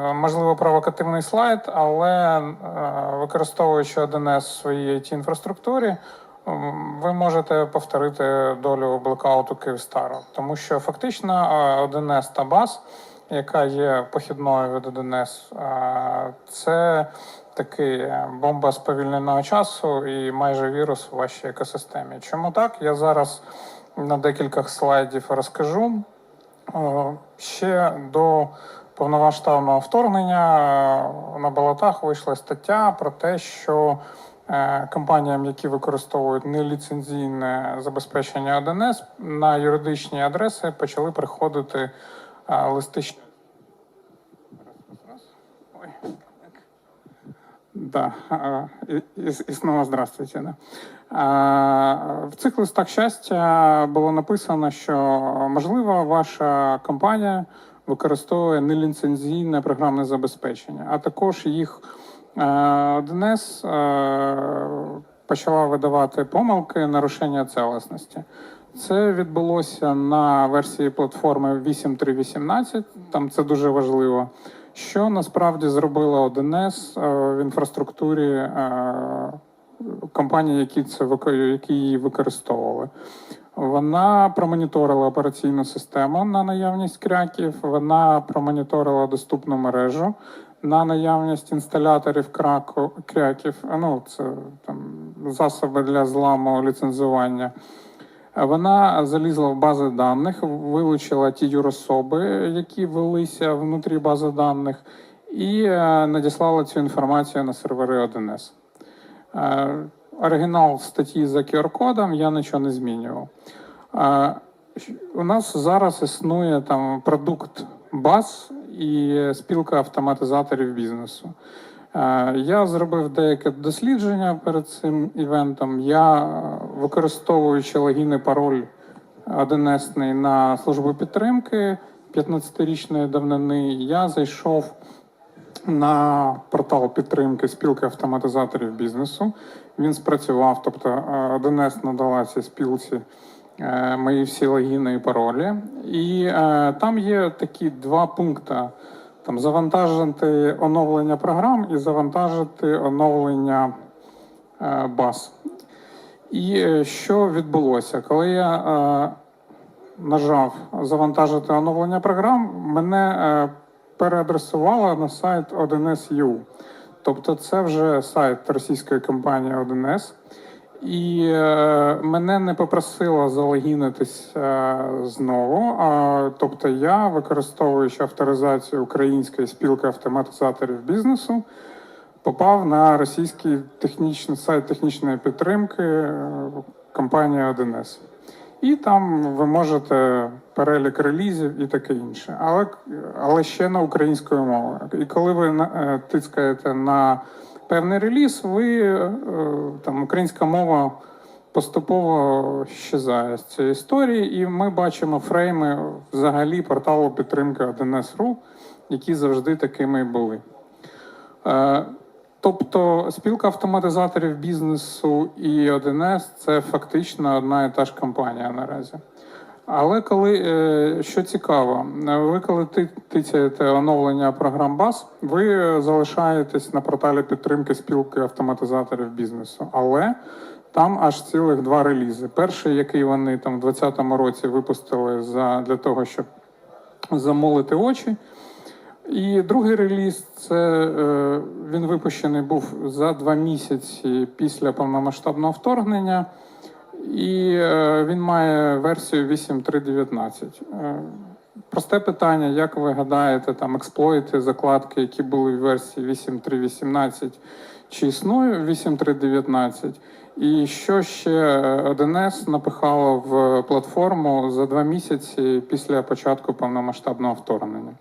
Е, Можливо, провокативний слайд, але е, використовуючи 1С в своїй it інфраструктурі, ви можете повторити долю блекауту Київстару, тому що фактично е, 1С та баз, яка є похідною від 1С, е, це такий е, бомба сповільненого часу і майже вірус у вашій екосистемі. Чому так? Я зараз на декількох слайдів розкажу. Е, Ще до повномасштабного вторгнення е, на болотах вийшла стаття про те, що е, компаніям, які використовують неліцензійне забезпечення 1С, на юридичні адреси почали приходити е, листи. щ- Ой. Да, и, и снова здравствуйте. Да. В цих листах щастя було написано, що можливо ваша компанія використовує неліцензійне програмне забезпечення, а також їх е, 1С е, почала видавати помилки нарушення цілісності. Це відбулося на версії платформи 8.3.18, там це дуже важливо. Що насправді зробила 1С е, в інфраструктурі компаній, які це які її використовували? Вона промоніторила операційну систему на наявність кряків, вона промоніторила доступну мережу на наявність інсталяторів краку, кряків. Ну, це там засоби для зламу ліцензування. Вона залізла в бази даних, вилучила ті юрособи, які велися внутрі бази даних, і е, надіслала цю інформацію на сервери 1С. Оригінал статті за QR-кодом я нічого не змінював. У нас зараз існує там продукт баз і спілка автоматизаторів бізнесу. Я зробив деяке дослідження перед цим івентом. Я, е, використовуючи логін і пароль 1С на службу підтримки 15-річної давнини, я зайшов на портал підтримки спілки автоматизаторів бізнесу. Він спрацював, тобто е, 1С надала цій спілці е, мої всі логіни і паролі. І е, там є такі два пункти: там завантажити оновлення програм і завантажити оновлення баз. І що відбулося? Коли я нажав завантажити оновлення програм, мене е, переадресувало на сайт 1С.ю. Тобто це вже сайт російської компанії 1С. І е, мене не попросило залогінитись е, знову. А, тобто я, використовуючи авторизацію української спілки автоматизаторів бізнесу, попав на російський технічний сайт технічної підтримки е, компанії 1С. І там ви можете перелік релізів і таке інше, але, але ще на українською мовою. І коли ви е, тискаєте на певний реліз, ви е, там українська мова поступово щезає з цієї історії, і ми бачимо фрейми взагалі порталу підтримки 1С.ru, які завжди такими були. Е, Тобто спілка автоматизаторів бізнесу і 1С це фактично одна і та ж компанія наразі. Але коли е, що цікаво, е, ви коли тицяєте оновлення програм баз, ви е, залишаєтесь на порталі підтримки спілки автоматизаторів бізнесу. Але там аж цілих два релізи. Перший, який вони там в 2020 році випустили за, для того, щоб замолити очі. І другий реліз це він випущений був за два місяці після повномасштабного вторгнення, і е, він має версію 8.3.19. Е, просте питання: як ви гадаєте, там експлойти, закладки, які були в версії 8.3.18, чи існує 8.3.19? І що ще 1С напихало в платформу за два місяці після початку повномасштабного вторгнення?